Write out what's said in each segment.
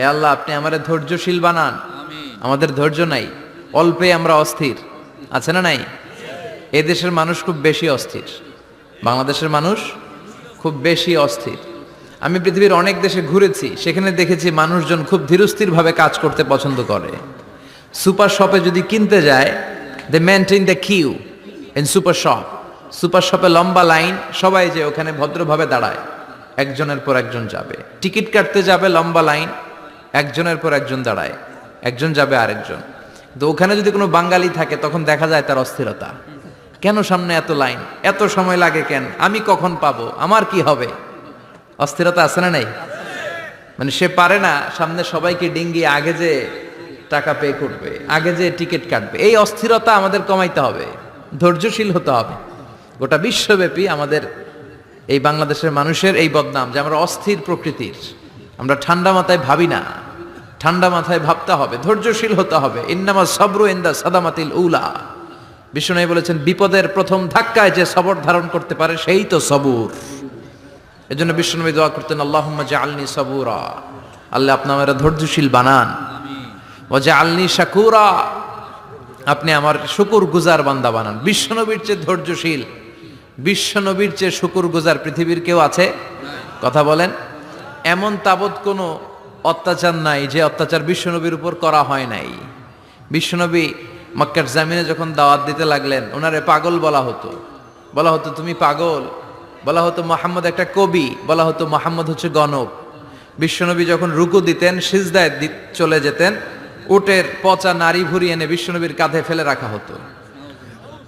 হে আল্লাহ আপনি আমাদের ধৈর্যশীল বানান। আমাদের ধৈর্য নাই। অল্পে আমরা অস্থির। আছে না নাই? এ দেশের মানুষ খুব বেশি অস্থির। বাংলাদেশের মানুষ খুব বেশি অস্থির। আমি পৃথিবীর অনেক দেশে ঘুরেছি সেখানে দেখেছি মানুষজন খুব ধীরস্থিরভাবে কাজ করতে পছন্দ করে। সুপার শপে যদি কিনতে যায় they maintain the queue in super shop super শপে লম্বা লাইন সবাই যে ওখানে ভদ্রভাবে দাঁড়ায় একজনের পর একজন যাবে। টিকিট কাটতে যাবে লম্বা লাইন একজনের পর একজন দাঁড়ায়, একজন যাবে আরেকজন। তো ওখানে যদি কোনো বাঙালি থাকে, তখন দেখা যায় তার অস্থিরতা। কেন সামনে এত লাইন? এত সময় লাগে কেন? আমি কখন পাবো? আমার কি হবে? অস্থিরতা আছে না নাই? মানে সে পারে না, সামনে সবাইকে ডিঙ্গি আগে যে টাকা পে করবে, আগে যে টিকিট কাটবে, এই অস্থিরতা আমাদের কমাইতে হবে, ধৈর্যশীল হতে হবে। গোটা বিশ্বব্যাপী আমাদের এই বাংলাদেশের মানুষের এই বদনাম যে আমরা অস্থির প্রকৃতির। আমরা ঠান্ডা মাথায় ভাবি না। ঠান্ডা মাথায় ভাবতে হবে, ধৈর্যশীল হতে হবে। ইন্নামা সবরু ইন্দা সাদামাতিল উলা। বিষ্ণু বলেছেন, বিপদের প্রথম ধাক্কায় যে সবর ধারণ করতে পারে সেই তো সবুর। এই এজন্য বিষ্ণুনবী দোয়া করতেন, আল্লাহুম্মা জাআলনি সাবুরা। আল্লাহ আপনি আমার ধৈর্যশীল বানান। ও যে আলনি শাকুরা। আপনি আমার শুকুর গুজার বান্দা বানান। বিশ্বনবীর চেয়ে ধৈর্যশীল। বিশ্বনবীর চেয়ে শুকুর গুজার পৃথিবীর কেউ আছে? কথা বলেন। এমন তাবৎ কোনো অত্যাচার নাই যে অত্যাচার বিশ্বনবীর উপর করা হয় নাই। বিশ্বনবী মক্কার জামিনে যখন দাওয়াত দিতে লাগলেন, ওনারে পাগল বলা হতো। বলা হতো, তুমি পাগল? বলা হতো, মোহাম্মদ একটা কবি। বলা হতো, মোহাম্মদ হচ্ছে গণব বিশ্বনবী যখন রুকু দিতেন, সিজদায় চলে যেতেন, উটের পচা নারী ভুরি এনে বিশ্বনবীর কাঁধে ফেলে রাখা হতো।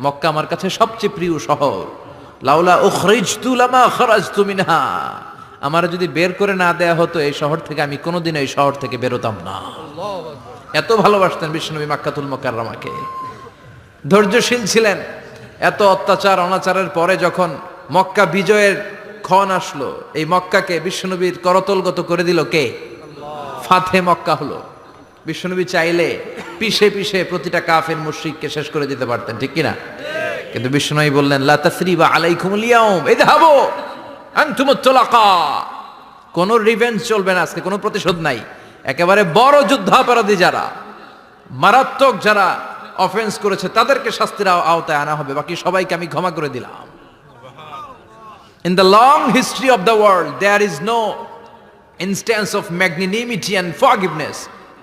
মক্কা আমার কাছে সবচেয়ে প্রিয় শহর। লাউলা উখরিজতু লামা খরাজতু না আমার যদি বের করে না দেয়া হতো এই শহর থেকে, আমি কোনোদিন এই শহর থেকে বেরোতাম না। এত ভালোবাসতেন বিষ্ণুবী মাক্কাতুল মোকাররমাকে। ধৈর্যশীল ছিলেন। এত অত্যাচার, অনাচারের পরে যখন মক্কা বিজয়ের ক্ষণ আসলো, এই মক্কাকে বিশ্বনবীর করতলগত করে দিল কে? ফাথে মক্কা হলো। বিশ্বনবী চাইলে পিষে পিষে প্রতিটা কাফের মুশরিককে শেষ করে দিতে পারতেন, ঠিক কিনা? কিন্তু বিশ্বনবী বললেন, লা তাসরিবা আলাইকুমুল ইয়াউম, ইযহাবু আনতুমুত তুলাকা কোন রিভেঞ্জ চলবে না, আজকে কোনো প্রতিশোধ নাই। একেবারে বড় যুদ্ধাপরাধী যারা, মারাত্মক যারা অফেন্স করেছে, তাদেরকে শাস্তির আওতায় আনা হবে। বাকি সবাইকে আমি ক্ষমা করে দিলাম। In the long history of the world there is no instance of magnanimity and forgiveness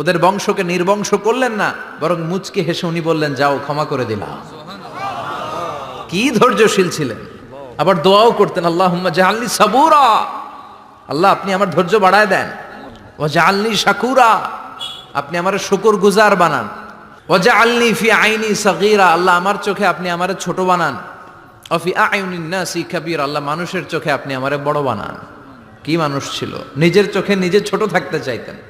ওদের বংশকে নির্বংশ করলেন না বরং মুচকে হেসে উনি বললেন যাও ক্ষমা করে দিলাম। কি ধৈর্যশীল ছিলেন। আবার দোয়াও করতেন আল্লাহ জাহাল্লি সাবুরা। আল্লাহ আপনি আমার ধৈর্য বাড়ায় দেন। ও জাহাল্লি শাকুরা। আপনি আমার শুকুর গুজার বানান। ও জাহাল্লি ফি আইনি সাগীরা। আল্লাহ আমার চোখে আপনি আমার ছোট বানান। অফি আইউনিন নাসি কাবীর। আল্লাহ মানুষের চোখে আপনি আমারে বড় বানান। কি মানুষ ছিল? নিজের চোখে নিজে ছোট থাকতে চাইতেন।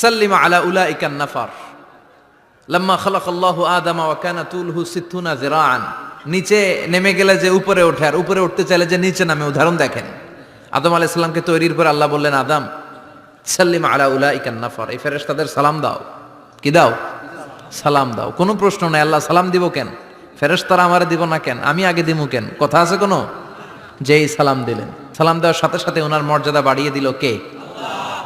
সাল্লিমা আলা উলাইকান নাফার। লাম্মা খালাক আল্লাহ ওয়া কানা তুলহু সিত্তুনা জিরাআন নিচে নেমে গেলে যে উপরে ওঠে, আর উপরে উঠতে চাইলে যে নিচে নামে, উদাহরণ দেখেন। আদম আলাইহিস সালামকে তৈরির পর আল্লাহ বললেন, আদম, সাল্লিম আলা উলাইকান নাফার। এই ফেরেশ ফেরেশতাদের সালাম দাও। কি দাও? সালাম দাও। কোনো প্রশ্ন নাই, আল্লাহ সালাম দিব কেন? ফেরেশতারা আমারে দিব না কেন? আমি আগে দিব কেন? কথা আছে কোনো? যেই সালাম দিলেন। সালাম দেওয়ার সাথে সাথে ওনার মর্যাদা বাড়িয়ে দিল কে?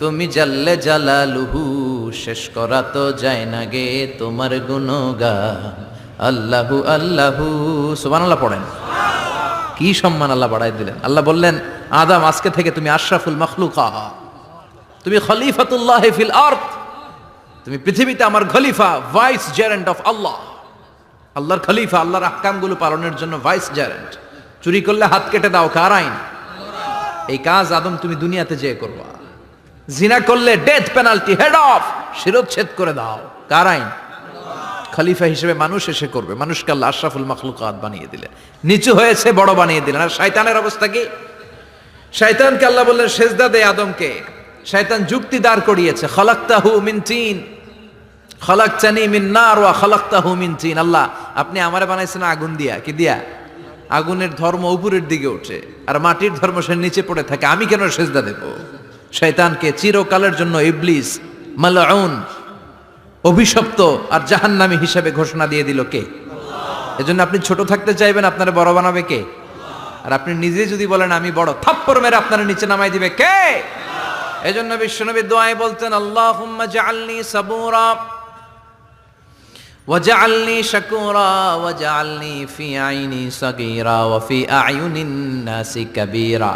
তুমি জাল্লে জালালুহু, শেষ করা তো যায় না গে তোমার গুণগান। আল্লাহু আল্লাহু, সুবহানাল্লাহ পড়েন। কি সম্মান আল্লাহ বাড়াই দিলেন। আল্লাহ বললেন, আদাম, আজকে থেকে তুমি আশরাফুল মখলুকা। তুমি খলিফাতুল্লাহ ফিল আর্থ তুমি পৃথিবীতে আমার খলিফা, ভাইস জেরেন্ট অফ আল্লাহ। আল্লাহর খলিফা, আল্লাহর আহকামগুলো পালনের জন্য ভাইস জেরেন্ট চুরি করলে হাত কেটে দাও, কার আইন? এই কাজ আদম তুমি দুনিয়াতে যেয়ে করবা। জিনা করলে ডেথ পেনাল্টি হেড অফ শিরোচ্ছেদ করে দাও। কার আইন? খলিফা হিসেবে মানুষ এসে করবে। মানুষকে আল্লাহ আশরাফুল মখলুকাত বানিয়ে দিলেন নিচু হয়েছে, বড় বানিয়ে দিলেন। আর শয়তানের অবস্থা কি? শয়তানকে আল্লাহ বললেন, সেজদা দে আদমকে। শয়তান যুক্তি দাঁড় করিয়েছে, খলাক্তাহু মিন তিন। খলাকচানি মিন নার ওয়া খলাক্তাহু মিন তিন। আল্লাহ, আপনি আমারে বানাইছেন আগুন দিয়া। কি দিয়া? আগুনের ধর্ম উপরের দিকে ওঠে। আর মাটির ধর্ম সে নিচে পড়ে থাকে। আমি কেন সেজদা দেব? শয়তানকে চিরকালের জন্য ইবলিস মালাউন অভিশপ্ত আর জাহান্নামী হিসেবে ঘোষণা দিয়ে দিল কে এজন্য আপনি ছোট থাকতে চাইবেন আপনারা বড় বানাবে কে আর আপনি নিজে যদি বলেন আমি বড় থাপ্পর মেরে আপনারা নিচে নামাই দিবে কে এজন্য বিশ্বনবী দোয়ায় বলতেন আল্লাহুম্মা জাআলনি সাবুরা وجعلني شكورا وجعلني في عيني صغيرا وفي أعين الناس كبيرا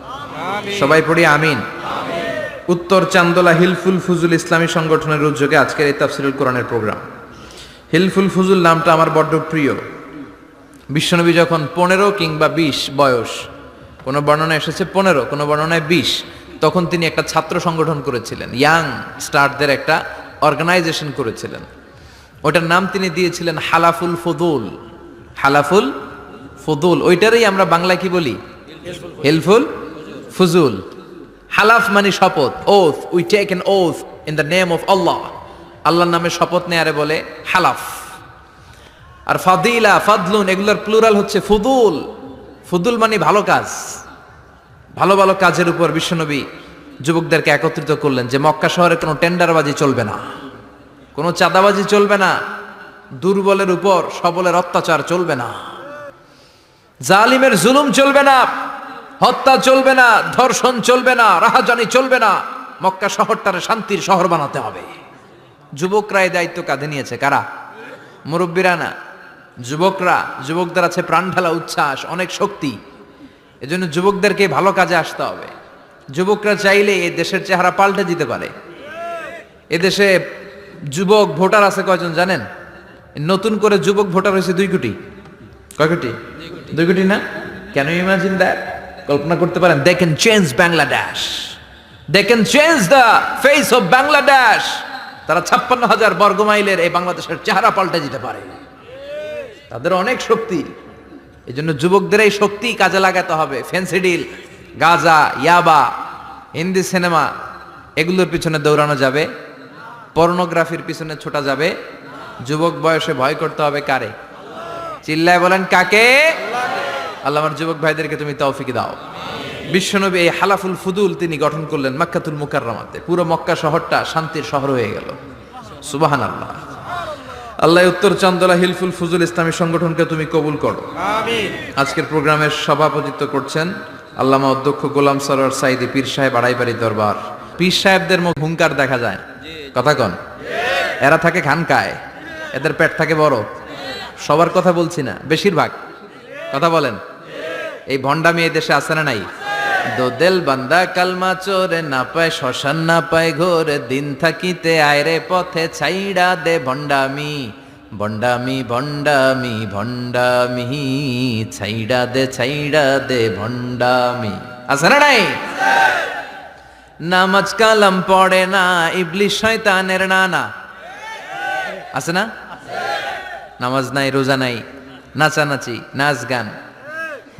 সবাই পড়ি আমিন। উত্তর চান্দোলা হিলফুল ফুজুল ইসলামী সংগঠনের উদ্যোগে আজকের এই তাফসিরুল কোরআনের প্রোগ্রাম। হিলফুল ফুজুল নামটা আমার বড্ড প্রিয়। বিশ্বনবী যখন পনেরো কিংবা বিশ বয়স কোনো বর্ণনা এসেছে পনেরো কোনো বর্ণনায় বিশ তখন তিনি একটা ছাত্র সংগঠন করেছিলেন। ইয়াং স্টারদের একটা অর্গানাইজেশন করেছিলেন। ওটার নাম তিনি দিয়েছিলেন হালাফুল ফদুল। হালাফুল ফদুল ওইটারই আমরা বাংলায় কি বলি? হেলফুল ফুজুল হালাফ মানে শপথ oath we take an oath in the name of Allah আল্লাহর নামে শপথ নেয়ারে বলে হালাফ। আর ফাদিলা, ফাদলুন, এগুলোর প্লুরাল হচ্ছে ফুদুল। ফুদুল মানে ভালো কাজ। ভালো ভালো কাজের উপর বিশ্বনবী যুবকদেরকে একত্রিত করলেন যে মক্কা শহরে কোনো টেন্ডারবাজি চলবে না। কোনো চাঁদাবাজি চলবে না। দুর্বলের উপর, সবলের অত্যাচার চলবে না। জালিমের জুলুম চলবে না। হত্যা চলবে না, ধর্ষণ চলবে না, রাহাজানি চলবে না। মক্কা শহরটারে শান্তির শহর বানাতে হবে। যুবকরা এই দায়িত্ব কাঁধে নিয়েছে, কারা? মুরব্বীরা না? যুবকরা, যুবকদের আছে প্রাণ ঢালা উচ্ছ্বাস, অনেক শক্তি। এজন্য যুবকদেরকে ভালো কাজে আসতে হবে। যুবকরা চাইলে এই দেশের চেহারা পাল্টে দিতে পারে। এদেশে যুবক ভোটার আছে কয়জন জানেন? নতুন করে যুবক ভোটার হয়েছে দুই কোটি। কয় কোটি? দুই কোটি না? কেন ইমাজিন দ্যাট কল্পনা করতে পারেন they can change Bangladesh they can change the face of Bangladesh তারা ছাপ্পান্ন হাজার বর্গ মাইলের এই বাংলাদেশের চেহারা পাল্টে দিতে পারে। তাদের অনেক শক্তি। এই জন্য যুবকদের এই শক্তি কাজে লাগাতে হবে। ফেন্সিডিল গাজা, ইয়াবা, হিন্দি সিনেমা, এগুলোর পিছনে দৌড়ানো যাবে। পর্নোগ্রাফির পিছনে ছোটা যাবে। যুবক বয়সে ভয় করতে হবে কারে? চিল্লায় বলেন, কাকে? আল্লাহ আমার যুবক ভাইদেরকে তুমি তৌফিক দাও। বিশ্বনবী এই হালাফুল ফুদুল তিনি গঠন করলেন মক্কাতুল মুকাররমাতে। পুরো মক্কা শহরটা শান্তির শহর হয়ে গেল। সুবাহান আল্লাহ আল্লাহ উত্তর চন্দলা হিলফুল ফুজুল ইসলামী সংগঠনকে তুমি কবুল করো। আজকের প্রোগ্রামের সভাপতিত্ব করছেন আল্লামা অধ্যক্ষ গোলাম সরোয়ার সাইদি পীর সাহেব আড়াইবাড়ি দরবার। পীর সাহেবদের মুখ হুঙ্কার দেখা যায়। কথা কন। এরা থাকে খানকায়। এদের পেট থাকে বড়। সবার কথা বলছি না। বেশিরভাগ। কথা বলেন। এই ভণ্ডামি এই দেশে আছে না নাই? দোদেল বান্দা কালমা চোরে না পায়, শ্মশান না পায় ঘোরে, দিন থাকিতে আয়রে পথে ছাইড়া দে ভণ্ডামি। ভণ্ডামি ভণ্ডামি ভণ্ডামি, ছাইড়া দে ছাইড়া দে ভণ্ডামি। আছে না নাই? নামাজ কালাম পড়ে না, ইবলিশ শয়তানের নানা। আছে না? নামাজ নাই, রোজা নাই। নাচানাচি, নাচ গান।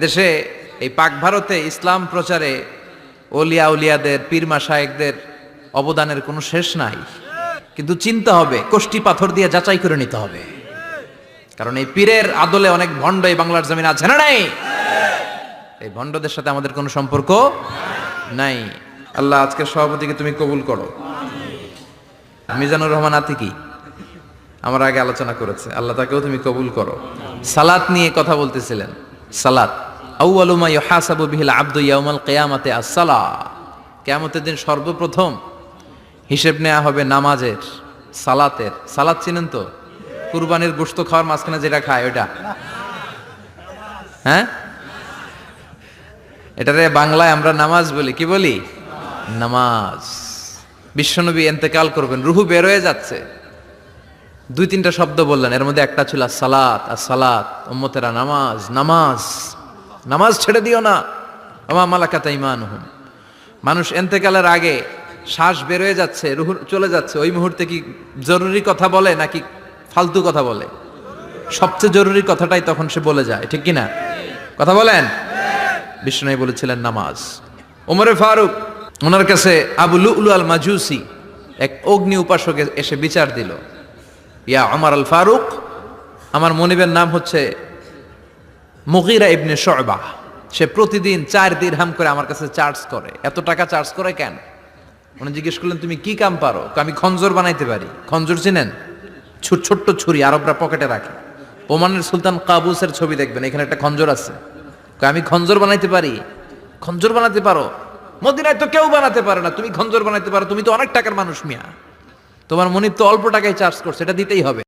এদেশে এই পাক ভারতে ইসলাম প্রচারে ওলিয়া উলিয়াদের, পীর মাসায়েকদের অবদানের কোনো শেষ নাই। কিন্তু চিন্তা হবে, কোষ্টি পাথর দিয়ে যাচাই করে নিতে হবে। কারণ এই পীরের আদলে অনেক ভণ্ড এই বাংলার জমিন আছে না নাই? এই ভণ্ডদের সাথে আমাদের কোনো সম্পর্ক নাই। আল্লাহ আজকের সভাপতিকে তুমি কবুল করো। মিজানুর রহমান আতিকি আমার আগে আলোচনা করেছে। আল্লাহ তাকেও তুমি কবুল করো। সালাত নিয়ে কথা বলতেছিলেন। সালাত। আউয়ালু মা ইউহাসাবু বিহিল আবদু ইয়াউমাল কিয়ামাতে আস-সালা। কিয়ামতের দিন সর্বপ্রথম হিসেব নেওয়া হবে নামাজের, সালাতের। সালাত চিনেন তো? কুরবানির গোশত খাওয়ার মাঝখানে যেটা খায় ওটা হ্যাঁ? এটারে বাংলায় আমরা নামাজ বলি। কি বলি? নামাজ। বিশ্বনবী এন্তেকাল করবেন। রুহু বের হয়ে যাচ্ছে। দুই তিনটা শব্দ বললেন। এর মধ্যে একটা ছিল সালাত আর সালাত উম্মতেরা নামাজ নামাজ। নামাজ ছেড়ে দিও না। আমা মালাকাতা ইমান হুম মানুষ এন্তেকালের আগে শ্বাস বের হয়ে যাচ্ছে, রুহু চলে যাচ্ছে। ওই মুহূর্তে কি জরুরি কথা বলে নাকি ফালতু কথা বলে? সবচেয়ে জরুরি কথাটাই তখন সে বলে যায়, ঠিক কি না কথা বলেন? বিষ্ণু বলেছিলেন, নামাজ। ওমরে ফারুক ওনার কাছে আবু লুলু আল মাজুসি এক অগ্নি উপাসক এসে বিচার দিল। ইয়া আমার আল ফারুক আমার মনিবের নাম হচ্ছে মুগিরা ইবনে শয়বা সে প্রতিদিন চার দিরহাম করে আমার কাছে চার্জ করে। এত টাকা চার্জ করে কেন? উনি জিজ্ঞেস করলেন, তুমি কি কাম পারো? আমি খঞ্জর বানাইতে পারি। খঞ্জর চিনেন? ছোট ছোট্ট ছুরি আরবরা পকেটে রাখে। ওমানের সুলতান কাবুসের ছবি দেখবেন, এখানে একটা খঞ্জর আছে। আমি খঞ্জর বানাইতে পারি? খঞ্জর বানাতে পারো? মদিনায় তো কেউ বানাতে পারে না। তুমি খঞ্জর বানাইতে পারো। তুমি তো অনেক টাকার মানুষ মিয়া। তোমার মনিব তো অল্প টাকায় চার্জ করছে, এটা দিতেই হবে।